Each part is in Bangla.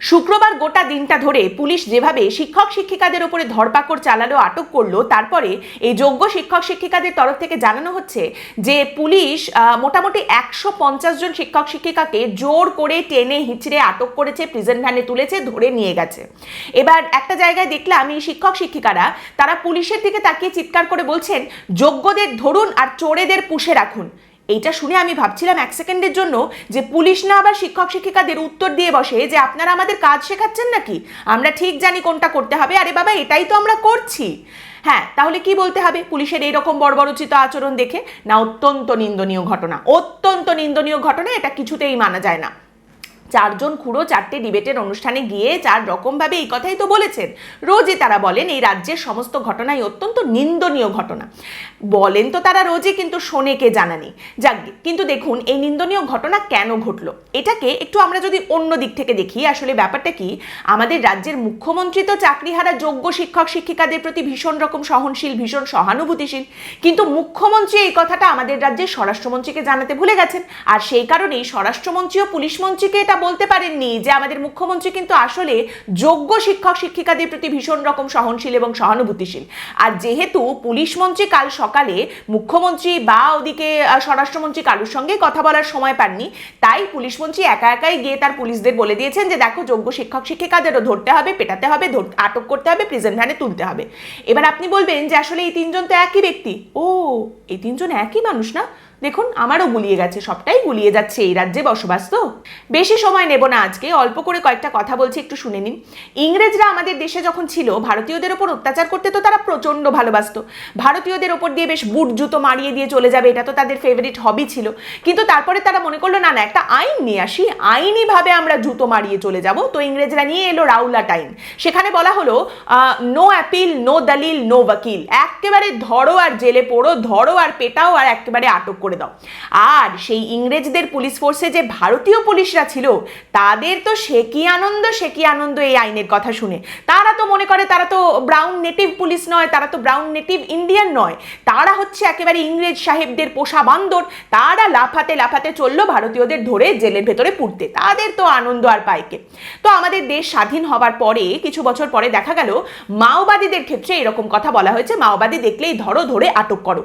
শুক্রবার গোটা দিনটা ধরে পুলিশ যেভাবে শিক্ষক শিক্ষিকাদের উপরে ধরপাকড় চালালো, আটক করল, তারপরে এই যোগ্য শিক্ষক শিক্ষিকাদের তরফ থেকে জানানো হচ্ছে যে পুলিশ মোটামুটি একশো পঞ্চাশ জন শিক্ষক শিক্ষিকাকে জোর করে টেনে হিচড়ে আটক করেছে প্রিজেন্ট ভ্যানে তুলেছে, ধরে নিয়ে গেছে। এবার একটা জায়গায় দেখলাম এই শিক্ষক শিক্ষিকারা, তারা পুলিশের দিকে তাকিয়ে চিৎকার করে বলছেন, যোগ্যদের ধরুন আর চোরেদের পুষে রাখুন। এইটা শুনে আমি ভাবছিলাম এক সেকেন্ডের জন্য যে পুলিশ না আবার শিক্ষক শিক্ষিকাদের উত্তর দিয়ে বসে যে আপনারা আমাদের কাজ শেখাচ্ছেন নাকি? আমরা ঠিক জানি কোনটা করতে হবে, আরে বাবা, এটাই তো আমরা করছি। হ্যাঁ তাহলে কি বলতে হবে? পুলিশের এইরকম বর্বরোচিত আচরণ দেখে? না, অত্যন্ত নিন্দনীয় ঘটনা, অত্যন্ত নিন্দনীয় ঘটনা, এটা কিছুতেই মানা যায় না। চারজন খুঁড়ো চারটে ডিবেটের অনুষ্ঠানে গিয়ে চার রকমভাবে এই কথাই তো বলেছেন। রোজই তারা বলেন, এই রাজ্যের সমস্ত ঘটনাই অত্যন্ত নিন্দনীয় ঘটনা। বলেন তো তারা রোজই, কিন্তু শোনে কে জানা নেই। যাক, কিন্তু দেখুন, এই নিন্দনীয় ঘটনা কেন ঘটলো? এটাকে একটু আমরা যদি অন্য দিক থেকে দেখি, আসলে ব্যাপারটা কি? আমাদের রাজ্যের মুখ্যমন্ত্রী তো চাকরিহারা যোগ্য শিক্ষক, শিক্ষিকাদের প্রতি ভীষণ রকম সহনশীল, ভীষণ সহানুভূতিশীল। কিন্তু মুখ্যমন্ত্রী এই কথাটা আমাদের রাজ্যের স্বরাষ্ট্রমন্ত্রীকে জানাতে ভুলে গেছেন। আর সেই কারণেই স্বরাষ্ট্রমন্ত্রী ও পুলিশ মন্ত্রীকে এটা বলতে পারেননি যে আমাদের মুখ্যমন্ত্রী কিন্তু আসলে যোগ্য শিক্ষক, শিক্ষিকাদের প্রতি ভীষণ রকম সহনশীল এবং সহানুভূতিশীল। আর যেহেতু পুলিশ মন্ত্রী কাল সকালে মুখ্যমন্ত্রী বা ওদিকে স্বরাষ্ট্রমন্ত্রী কারুর সঙ্গে কথা বলার সময় পাননি, তাই পুলিশ মন্ত্রী একা একাই গিয়ে তার পুলিশদের বলে দিয়েছেন যে, দেখো, যোগ্য শিক্ষক, শিক্ষিকাদেরও ধরতে হবে, পেটাতে হবে আটক করতে হবে প্রিজন ভ্যানে তুলতে হবে। এবার আপনি বলবেন যে, আসলে এই তিনজন তো একই ব্যক্তি? ও, এই তিনজন একই মানুষ না? দেখুন, আমারও গুলিয়ে গেছে, সবটাই গুলিয়ে যাচ্ছে, এই রাজ্যে বসবাস তো। বেশি সময় নেব না আজকে, অল্প করে কয়েকটা কথা বলছি, একটু শুনে নিন। ইংরেজরা আমাদের দেশে যখন ছিল, ভারতীয়দের ওপর অত্যাচার করতে তো তারা প্রচণ্ড ভালোবাসতো। ভারতীয়দের ওপর দিয়ে বেশ বুট জুতো মারিয়ে দিয়ে চলে যাবে, এটা তো তাদের ফেভারিট হবি ছিল। কিন্তু তারপরে তারা মনে করল, না না, একটা আইন নিয়ে আসি, আইনিভাবে আমরা জুতো মারিয়ে চলে যাব। তো ইংরেজরা নিয়ে এলো রাউলাট আইন সেখানে বলা হলো নো অ্যাপিল, নো দলিল, নো ওয়াকিল। একেবারে ধরো আর জেলে পড়ো, ধরো আর পেটাও আর একেবারে আটক করে দাও। আর সেই ইংরেজদের পুলিশ ফোর্সে যে ভারতীয় পুলিশরা ছিল, তাদের তো সে কি আনন্দ, সে কি আনন্দ এই আইনের কথা শুনে। তারা তো মনে করে তারা তো ব্রাউন নেটিভ পুলিশ নয়, তারা তো ব্রাউন নেটিভ ইন্ডিয়ান নয়। তারা হচ্ছে একেবারে ইংরেজ সাহেবদের পোষা বান্দর। তারা লাফাতে লাফাতে চলল ভারতীয়দের ধরে জেলের ভেতরে পুড়তে তাদের তো আনন্দ আর পাইকে তো আমাদের দেশ স্বাধীন হবার পরে, কিছু বছর পরে দেখা গেল, মাওবাদীদের ক্ষেত্রে এরকম কথা বলা হয়েছে। মাওবাদী দেখলেই ধরো ধরে আটক করো।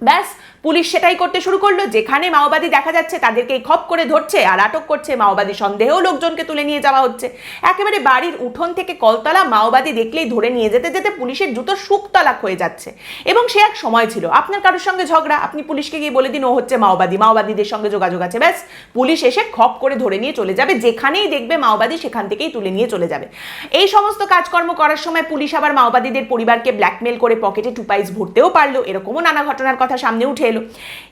ব্যাস পুলিশ সেটাই করতে শুরু করল। যেখানে মাওবাদী দেখা যাচ্ছে তাদেরকেই খপ করে ধরছে আর আটক করছে মাওবাদী। সন্দেহেও লোকজনকে তুলে নিয়ে যাওয়া হচ্ছে। একেবারে বাড়ির উঠোন থেকে কলতলা মাওবাদী দেখলেই ধরে নিয়ে যেতে যেতে পুলিশের জুতো শুকতলাক হয়ে যাচ্ছে। এবং সে এক সময় ছিল। আপনার কারোর সঙ্গে ঝগড়া? আপনি পুলিশকে গিয়ে বলে দিন, ও হচ্ছে মাওবাদী। মাওবাদীদের সঙ্গে যোগাযোগ আছে। ব্যাস, পুলিশ এসে খপ করে ধরে নিয়ে চলে যাবে। যেখানেই দেখবে মাওবাদী, সেখান থেকেই তুলে নিয়ে চলে যাবে। এই সমস্ত কাজকর্ম করার সময় পুলিশ আবার মাওবাদীদের পরিবারকে ব্ল্যাকমেল করে পকেটে টু পাইস ভরতেও পারল। এরকমও নানা ঘটনার কথা সামনে উঠে এলো।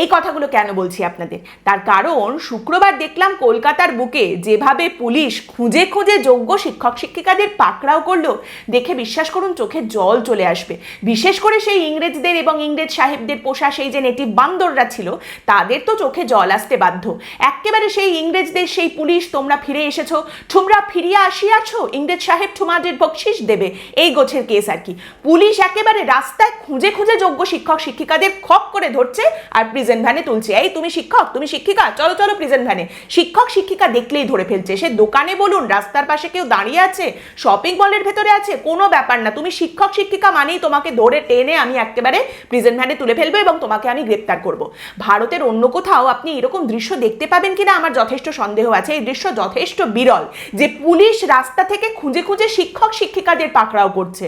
এই কথাগুলো কেন বলছি আপনাদের? তার কারণ, শুক্রবার দেখলাম কলকাতার বুকে যেভাবে পুলিশ খুঁজে খুঁজে যোগ্য শিক্ষক শিক্ষিকাদের পাকড়াও করল, দেখে বিশ্বাস করুন চোখে জল চলে আসবে। বিশেষ করে সেই ইংরেজদের এবং ইংরেজ সাহেবদের পোষা সেই যে নেটিভ বান্দররা ছিল, তাদের তো চোখে জল আসতে বাধ্য। একেবারে সেই ইংরেজদের, সেই পুলিশ, তোমরা ফিরে এসেছ তোমরা ফিরিয়া আসিয়াছো, ইংরেজ সাহেব তোমাদের বকশিস দেবে, এই গোছের কেস আর কি। পুলিশ একেবারে রাস্তায় খুঁজে খুঁজে যোগ্য শিক্ষক শিক্ষিকাদের খপ করে ধরছে। আর প্রিজেন্ট ভ্যানে তুলছে। এই তুমি শিক্ষক, তুমি শিক্ষিকা, চলো চলো প্রিজেন্ট ভ্যানে শিক্ষক, শিক্ষিকা দেখলেই ধরে ফেলছে। সে দোকানে বলুন, রাস্তার পাশে কেউ দাঁড়িয়ে আছে শপিং মলের ভেতরে আছে, কোনো ব্যাপার না। তুমি শিক্ষক, শিক্ষিকা মানেই তোমাকে ধরে টেনে আমি একেবারে প্রিজেন্ট ভ্যানে তুলে ফেলব এবং তোমাকে আমি গ্রেপ্তার করব। ভারতের অন্য কোথাও আপনি এরকম দৃশ্য দেখতে পাবেন কিনা আমার যথেষ্ট সন্দেহ আছে। এই দৃশ্য যথেষ্ট বিরল, যে পুলিশ রাস্তা থেকে খুঁজে খুঁজে শিক্ষক, শিক্ষিকাদের পাকড়াও করছে।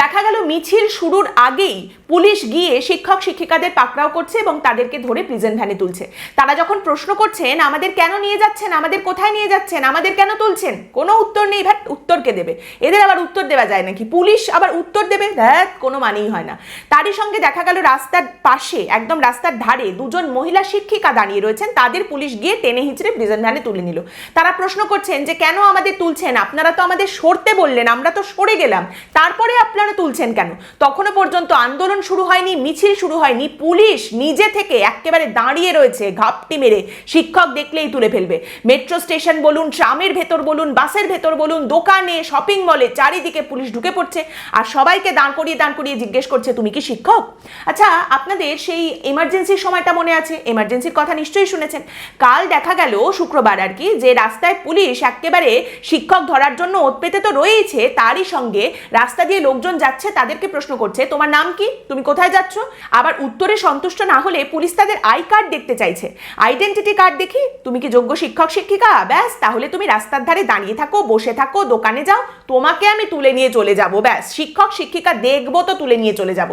দেখা গেল মিছিল শুরুর আগেই পুলিশ গিয়ে শিক্ষক, শিক্ষিকাদের পাকড়াও করছে। এবং তাদেরকে ধরে প্রিজন ভ্যানে তুলছে। তারা যখন প্রশ্ন করছেন, আমাদের কেন নিয়ে যাচ্ছেন? আমাদের কোথায় নিয়ে যাচ্ছেন? আমাদের কেন তুলছেন? কোনো উত্তর নেই ভ্যাট উত্তরকে দেবে। এদের আবার উত্তর দেওয়া যায় নাকি? পুলিশ আবার উত্তর দেবে? ধ্যাত কোনো মানেই হয় না। তারই সঙ্গে দেখা গেল রাস্তার পাশে, একদম রাস্তার ধারে, দুজন মহিলা শিক্ষিকা দাঁড়িয়ে রয়েছেন। তাদের পুলিশ গিয়ে টেনে হিঁচড়ে প্রিজন ভ্যানে তুলে নিল। তারা প্রশ্ন করছেন যে, কেন আমাদের তুলছেন? আপনারা তো আমাদের সরতে বললেন, আমরা তো সরে গেলাম। তারপরে আপনারা তুলছেন কেন? তখনও পর্যন্ত আন্দোলন শুরু হয়নি, মিছিল শুরু হয়নি, পুলিশ নিজে থেকে একেবারে দাঁড়িয়ে রয়েছে, ঘাপটি মেরে শিক্ষক দেখলেই তুলে ফেলবে। মেট্রো স্টেশন বলুন, ট্রামের ভেতর বলুন, বাসের ভেতর বলুন, দোকানে, শপিং মলে চারিদিকে পুলিশ ঢুকে পড়ছে আর সবাইকে দাঁড় করিয়ে দাঁড় করিয়ে জিজ্ঞেস করছে, তুমি কি শিক্ষক? আচ্ছা আপনাদের সেই এমার্জেন্সির সময়টা মনে আছে? এমার্জেন্সির কথা নিশ্চয়ই শুনেছেন। কাল দেখা গেল শুক্রবার আর কি, যে রাস্তায় পুলিশ একেবারে শিক্ষক ধরার জন্য ওত পেতে তো রয়েছে তারই সঙ্গে রাস্তা দিয়ে লোকজন যাচ্ছে, তাদেরকে প্রশ্ন করছে, তোমার নাম কি? তুমি কোথায় যাচ্ছ? আবার উত্তরে সন্তুষ্ট না হলে পুলিশ তাদের আই কার্ড দেখতে চাইছে। আইডেন্টিটি কার্ড দেখি, তুমি কি যোগ্য শিক্ষক, শিক্ষিকা? ব্যাস, তাহলে তুমি রাস্তার ধারে দাঁড়িয়ে থাকো, বসে থাকো, দোকানে যাও, তোমাকে আমি তুলে নিয়ে চলে যাব, ব্যাস। শিক্ষক, শিক্ষিকা দেখব তো তুলে নিয়ে চলে যাব।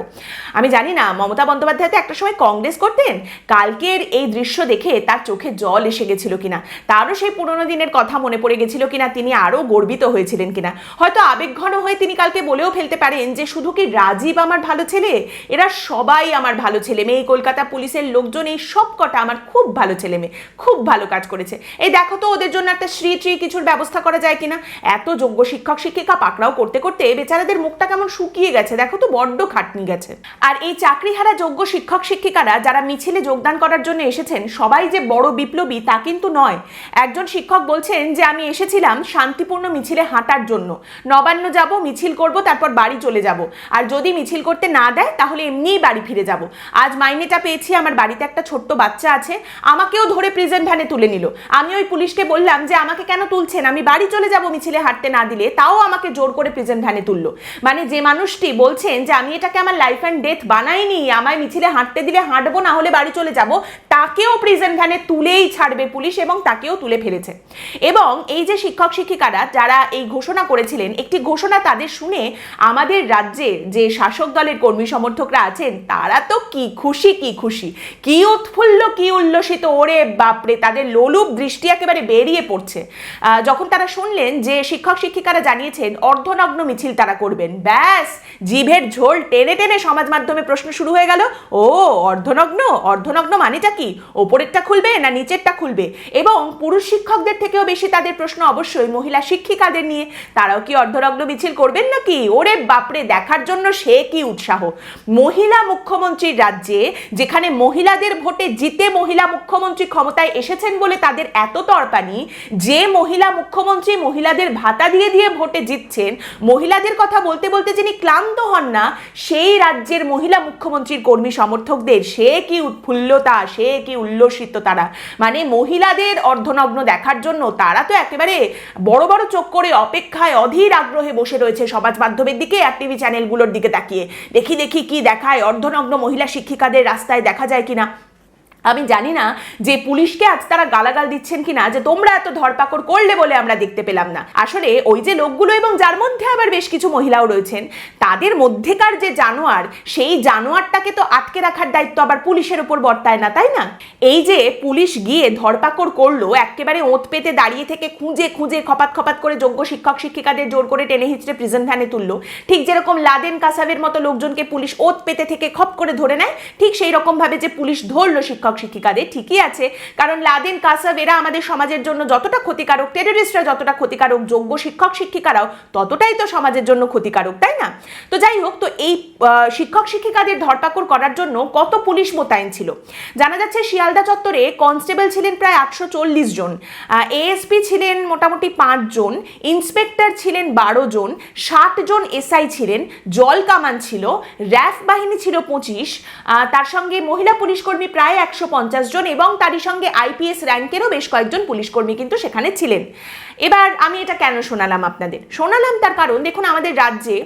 আমি জানি না, মমতা বন্দ্যোপাধ্যায় তো একটা সময় কংগ্রেস করতেন, কালকের এই দৃশ্য দেখে তার চোখে জল এসে গেছিল কিনা, তারও সেই পুরোনো দিনের কথা মনে পড়ে গেছিল কিনা, তিনি আরও গর্বিত হয়েছিলেন কিনা। হয়তো আবেগঘন হয়ে তিনি কালকে বলেও ফেলতে পারেন যে, শুধু কি রাজীব আমার ভালো ছেলে? এরা সবাই আমার ভালো ছেলে, মেয়ে এই কলকাতা পুলিশের লোকজন এই সব কটা আমার খুব ভালো ছেলে মেয়ে, খুব ভালো কাজ করেছে। এই দেখো তো ওদের জন্য একটা শ্রী ট্রি কিছুর ব্যবস্থা করা যায় কিনা। এত যোগ্য শিক্ষক, শিক্ষিকা পাকড়াও করতে করতে বেচারাদের মুখটা কেমন শুকিয়ে গেছে, দেখো তো বড্ড খাটনি গেছে। আর এই চাকরিহারা যোগ্য শিক্ষক, শিক্ষিকারা যারা মিছিলে যোগদান করার জন্য এসেছেন, সবাই যে বড় বিপ্লবী তা কিন্তু নয়। একজন শিক্ষক বলছেন যে, আমি এসেছিলাম শান্তিপূর্ণ মিছিলে হাঁটার জন্য। নবান্ন যাব, মিছিল করব, তারপর বাড়ি চলে যাব। আর যদি মিছিল করতে না দেয়, তাহলে এমনিই বাড়ি ফিরে যাব। আজ মাইনেটা পেয়েছি, আমার বাড়িতে একটা ছোট্ট বাচ্চা আছে, আমাকেও ধরে প্রেজেন্ট ভ্যানে তুলে নিল। আমি ওই পুলিশকে বললাম যে, আমাকে কেন তুলছেন? আমি বাড়ি চলে যাব মিছিলে হাঁটতে না দিলে, তাও আমাকে জোর করে প্রেজেন্ট ভ্যানে তুললো। মানে যে মানুষটি বলছেন যে, আমি এটাকে আমার লাইফ অ্যান্ড ডেথ বানাইনি, আমায় মিছিলে হাঁটতে দিলে হাঁটবো, না হলে বাড়ি চলে যাব। তাকেও প্রেজেন্ট ভ্যানে তুলেই ছাড়বে পুলিশ এবং তাকেও তুলে ফেলেছে। এবং এই যে শিক্ষক শিক্ষিকারা, যারা এই ঘোষণা করেছিলেন, একটি ঘোষণা তাদের শুনে আমাদের রাজ্যে যে শাসক দলের কর্মী সমর্থকরা আছেন, তারা তো কি খুশি কি খুশি? কি উৎফুল্ল, কি উল্লসিত, ওরে বাপরে, তাদের লোলুপ দৃষ্টি একেবারে বেরিয়ে পড়ছে। যখন তারা শুনলেন যে শিক্ষক, শিক্ষিকারা জানিয়েছেন, অর্ধনগ্ন মিছিল তারা করবেন। ব্যাস, জিভের ঝোল টেনে টেনে সমাজ মাধ্যমে প্রশ্ন শুরু হয়ে গেল, ও, অর্ধনগ্ন? অর্ধনগ্ন মানেটা কি? ওপরেরটা খুলবে না নিচেরটা খুলবে? এবং পুরুষ শিক্ষকদের থেকেও বেশি তাদের প্রশ্ন অবশ্যই মহিলা শিক্ষিকাদের নিয়ে। তারাও কি অর্ধনগ্ন মিছিল করবেন নাকি? ওরে বাপরে, দেখার জন্য সে কি উৎসাহ? মহিলা মুখ্যমন্ত্রীর রাজ্যে যেখানে মহিলাদের ভোটে জিতে মহিলা মুখ্যমন্ত্রী ক্ষমতায় এসেছেন বলে তাদের এত তরপানি, যে মহিলা মুখ্যমন্ত্রী মহিলাদের ভাতা দিয়ে দিয়ে ভোটে জিতছেন, মহিলাদের কথা বলতে বলতে যিনি ক্লান্ত হন না, সেই রাজ্যের মহিলা মুখ্যমন্ত্রীর কর্মী সমর্থকদের, সে কি উৎফুল্লতা, সে কি উল্লসিত তারা। মানে মহিলাদের অর্ধনগ্ন দেখার জন্য তারা তো একেবারে বড় বড় চোখ করে অপেক্ষায় অধীর আগ্রহে বসে রয়েছে সমাজ মাধ্যমের দিকে, আর টিভি চ্যানেলগুলোর দিকে তাকিয়ে। দেখি দেখি কি দেখায় অর্ধনগ্ন মহিলা শিক্ষিকাদের রাস্তায় দেখা যায় কিনা? আমি জানি না যে পুলিশকে আজ তারা গালাগাল দিচ্ছেন কিনা, যে তোমরা এত ধরপাকড় করলে বলে আমরা দেখতে পেলাম না। আসলে ওই যে লোকগুলো এবং যার মধ্যে আবার বেশ কিছু মহিলাও রয়েছেন, তাদের মধ্যেকার যে জানোয়ার, সেই জানোয়ারটাকে তো আটকে রাখার দায়িত্ব আবার পুলিশের ওপর বর্তায় না, তাই না? এই যে পুলিশ গিয়ে ধরপাকড় করল, একেবারে ওঁত পেতে দাঁড়িয়ে থেকে খুঁজে খুঁজে খপাত খপাত করে যোগ্য শিক্ষক শিক্ষিকাদের জোর করে টেনে হিচড়ে প্রিজন ভ্যানে তুললো। ঠিক যেরকম লাদেন কাসাবের মতো লোকজনকে পুলিশ ওত পেতে থেকে খপ করে ধরে নেয়, ঠিক সেই রকম ভাবে যে পুলিশ ধরলো শিক্ষক শিক্ষিকাদের ঠিকই আছে। কারণ লাদেন কাসাব এরা আমাদের সমাজের জন্য যতটা ক্ষতিকারক টেররিস্টরা যতটা ক্ষতিকারক, যোগ্য শিক্ষক শিক্ষিকারাও ততটাই তো সমাজের জন্য ক্ষতিকারক, তাই না? তো যাই হোক, তো এই শিক্ষক শিক্ষিকাদের ধরপাকড় করার জন্য কত পুলিশ মোতায়েন ছিল? জানা যাচ্ছে শিয়ালদা চত্বরে কনস্টেবল ছিলেন প্রায় আটশো চল্লিশ জন এএসপি ছিলেন মোটামুটি পাঁচ জন, ইন্সপেক্টর ছিলেন বারো জন, ষাট জন এসআই ছিলেন, জল কামান ছিল, র্যাফ বাহিনী ছিল পঁচিশ তার সঙ্গে মহিলা পুলিশকর্মী প্রায় একশো পঞ্চাশ জন এবং তারই সঙ্গে আইপিএস র্যাঙ্কেরও বেশ কয়েকজন পুলিশ কর্মী কিন্তু সেখানে ছিলেন। এবার আমি এটা কেন শোনালাম আপনাদের? শোনালাম তার কারণ, দেখুন, আমাদের রাজ্যে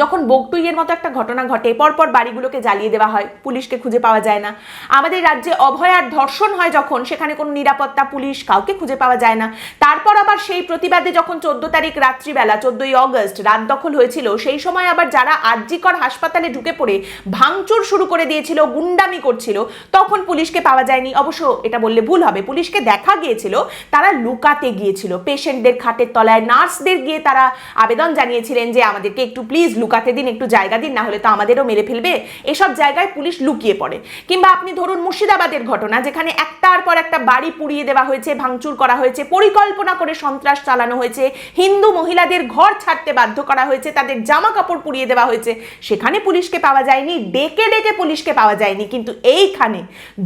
যখন বকটুইয়ের মতো একটা ঘটনা ঘটে, পরপর বাড়িগুলোকে জ্বালিয়ে দেওয়া হয়, পুলিশকে খুঁজে পাওয়া যায় না। আমাদের রাজ্যে অভয় আর ধর্ষণ হয় যখন সেখানে কোনো নিরাপত্তা পুলিশ কাউকে খুঁজে পাওয়া যায় না। তারপর আবার সেই প্রতিবাদে যখন চোদ্দ তারিখ রাত্রিবেলা, চোদ্দই অগস্ট, রাত দখল হয়েছিল, সেই সময় আবার যারা আরজিকর হাসপাতালে ঢুকে পড়ে, ভাঙচুর শুরু করে দিয়েছিল, গুন্ডামি করছিল, তখন পুলিশকে পাওয়া যায়নি। অবশ্য এটা বললে ভুল হবে, পুলিশকে দেখা গিয়েছিল, তারা লুকাতে গিয়েছিল। পেশেন্টদের খাটের তলায় নার্সদের গিয়ে তারা আবেদন জানিয়েছিলেন যে, আমাদেরকে একটু প্লিজ লুকাতে দিন, একটু জায়গা দিন না হলে তো আমাদেরও মেরে ফেলবে। এসব জায়গায় পুলিশ লুকিয়ে পড়ে। কিংবা আপনি ধরুন মুর্শিদাবাদের ঘটনা, যেখানে একটার পর একটা বাড়ি পুড়িয়ে দেওয়া হয়েছে, ভাঙচুর করা হয়েছে, পরিকল্পনা করে সন্ত্রাস চালানো হয়েছে, হিন্দু মহিলাদের ঘর ছাড়তে বাধ্য করা হয়েছে, তাদের জামা কাপড় পুড়িয়ে দেওয়া হয়েছে, সেখানে পুলিশকে পাওয়া যায়নি, ডেকে ডেকে পুলিশকে পাওয়া যায়নি। কিন্তু এইখানে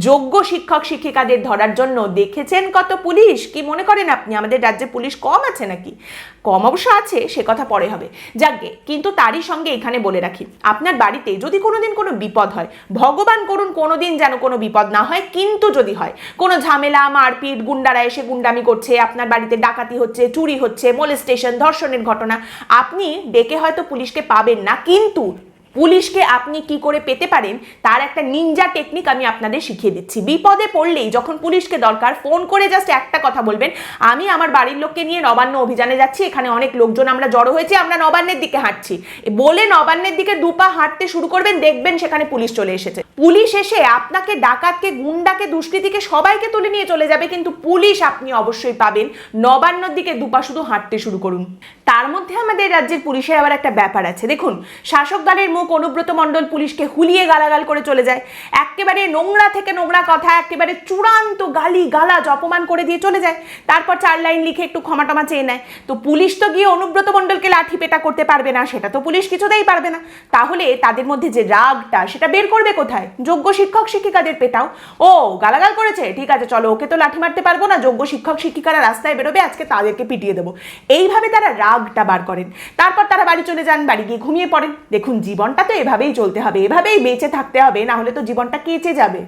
যোগ্য শিক্ষক, শিক্ষিকাদের ধরার জন্য দেখেছেন কত পুলিশ? কি মনে করেন আপনি? আমাদের রাজ্যে পুলিশ কম আছে নাকি? কম অবশ্য আছে, সে কথা পরে হবে। যাকগে কিন্তু তারই সঙ্গে এখানে বলে রাখি, আপনার বাড়িতে যদি কোনোদিন কোনো বিপদ হয়, ভগবান করুন কোনোদিন যেন কোনো বিপদ না হয়, কিন্তু যদি হয়, কোনো ঝামেলা, মারপিট, গুন্ডারা এসে গুন্ডামি করছে, আপনার বাড়িতে ডাকাতি হচ্ছে, চুরি হচ্ছে মোলেস্টেশন ধর্ষণের ঘটনা, আপনি ডেকে হয়তো পুলিশকে পাবেন না, কিন্তু পুলিশকে আপনি কি করে পেতে পারেন? তার একটা নিনজা টেকনিক আমি আপনাদের শিখিয়ে দিচ্ছি। বিপদে পড়লেই যখন পুলিশকে দরকার ফোন করে জাস্ট একটা কথা বলবেন, আমি আমার বাড়ির লোককে নিয়ে নবান্ন অভিযানে যাচ্ছি, এখানে অনেক লোকজন আমরা জড়ো হয়েছি, আমরা নবান্নের দিকে হাঁটছি। বলে নবান্নের দিকে দুপা হাঁটতে শুরু করবেন, দেখবেন সেখানে পুলিশ চলে এসেছে। পুলিশ এসে আপনাকে ডাকাতকে, গুন্ডাকে, দুষ্কৃতীকে সবাইকে তুলে নিয়ে চলে যাবে, কিন্তু পুলিশ আপনি অবশ্যই পাবেন। নবান্নর দিকে দুপা শুধু হাঁটতে শুরু করুন। তার মধ্যে আমাদের রাজ্যের পুলিশের আবার একটা ব্যাপার আছে। দেখুন, শাসক দলের মুখ অনুব্রত মণ্ডল পুলিশকে হুলিয়ে গালাগাল করে চলে যায়। একেবারে নোংরা থেকে নোংরা কথা, একেবারে চূড়ান্ত গালি গালাজ অপমান করে দিয়ে চলে যায়। তারপর চার লাইন লিখে একটু ক্ষমা টমা চেয়ে নেয়। তো পুলিশ তো গিয়ে অনুব্রত মণ্ডলকে লাঠি পেটা করতে পারবে না, সেটা তো পুলিশ কিছুতেই পারবে না। তাহলে তাদের মধ্যে যে রাগটা, সেটা বের করবে কোথায়? যোগ্য শিক্ষক শিক্ষিকাদের পেটাও। ও, গালাগাল করেছে? ঠিক আছে, চলো, ওকে তো লাঠি মারতে পারব না, যোগ্য শিক্ষক শিক্ষিকারা রাস্তায় বেরোবে, আজকে তাদেরকে পিটিয়ে দেবো। এইভাবে তারা রাগটা বার করেন। তারপর তারা বাড়ি চলে যান, বাড়ি গিয়ে ঘুমিয়ে পড়েন। দেখুন জীবনটা তো এভাবেই চলতে হবে, এভাবেই বেঁচে থাকতে হবে, না হলে তো জীবনটা কেচে যাবে।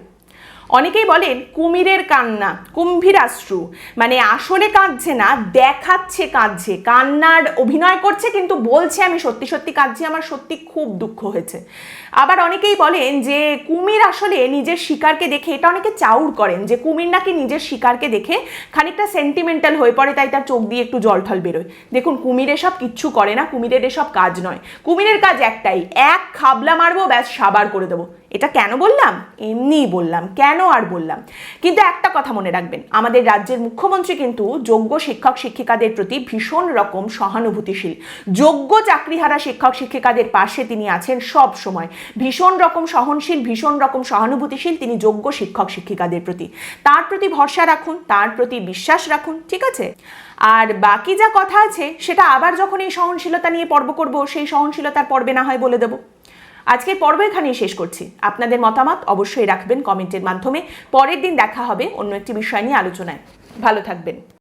অনেকেই বলেন কুমিরের কান্না, কুম্ভীরাশ্রু। মানে আসলে কাঁদছে না, দেখাচ্ছে কাঁদছে। কান্নার অভিনয় করছে, কিন্তু বলছে আমি সত্যি সত্যি কাঁদছি, আমার সত্যি খুব দুঃখ হয়েছে। আবার অনেকেই বলেন যে কুমির আসলে নিজের শিকারকে দেখে, এটা অনেকে চাউর করেন যে কুমির নাকি নিজের শিকারকে দেখে খানিকটা সেন্টিমেন্টাল হয়ে পড়ে, তাই তার চোখ দিয়ে একটু জল ঠল বেরোয়। দেখুন, কুমির এসব কিচ্ছু করে না, কুমিরের এসব কাজ নয়। কুমিরের কাজ একটাই, এক খাবলা মারবো, ব্যাস, সাবার করে দেবো। এটা কেন বললাম? এমনিই বললাম। কেন আর বললাম? কিন্তু একটা কথা মনে রাখবেন, আমাদের রাজ্যের মুখ্যমন্ত্রী কিন্তু যোগ্য শিক্ষক শিক্ষিকাদের প্রতি ভীষণ রকম সহানুভূতিশীল। যোগ্য চাকরিহারা শিক্ষক শিক্ষিকাদের পাশে তিনি আছেন সব সময়। ভীষণ রকম সহনশীল, ভীষণ রকম সহানুভূতিশীল তিনি যোগ্য শিক্ষক শিক্ষিকাদের প্রতি। তার প্রতি ভরসা রাখুন, তার প্রতি বিশ্বাস রাখুন, ঠিক আছে? আর বাকি যা কথা আছে, সেটা আবার যখন এই সহনশীলতা নিয়ে পর্ব করব, সেই সহনশীলতার পর্বে না হয় বলে দেবো। আজকের পর্ব এখানেই শেষ করছি। আপনাদের মতামত অবশ্যই রাখবেন কমেন্টের মাধ্যমে। পরের দিন দেখা হবে অন্য একটি বিষয় নিয়ে আলোচনায়। ভালো থাকবেন।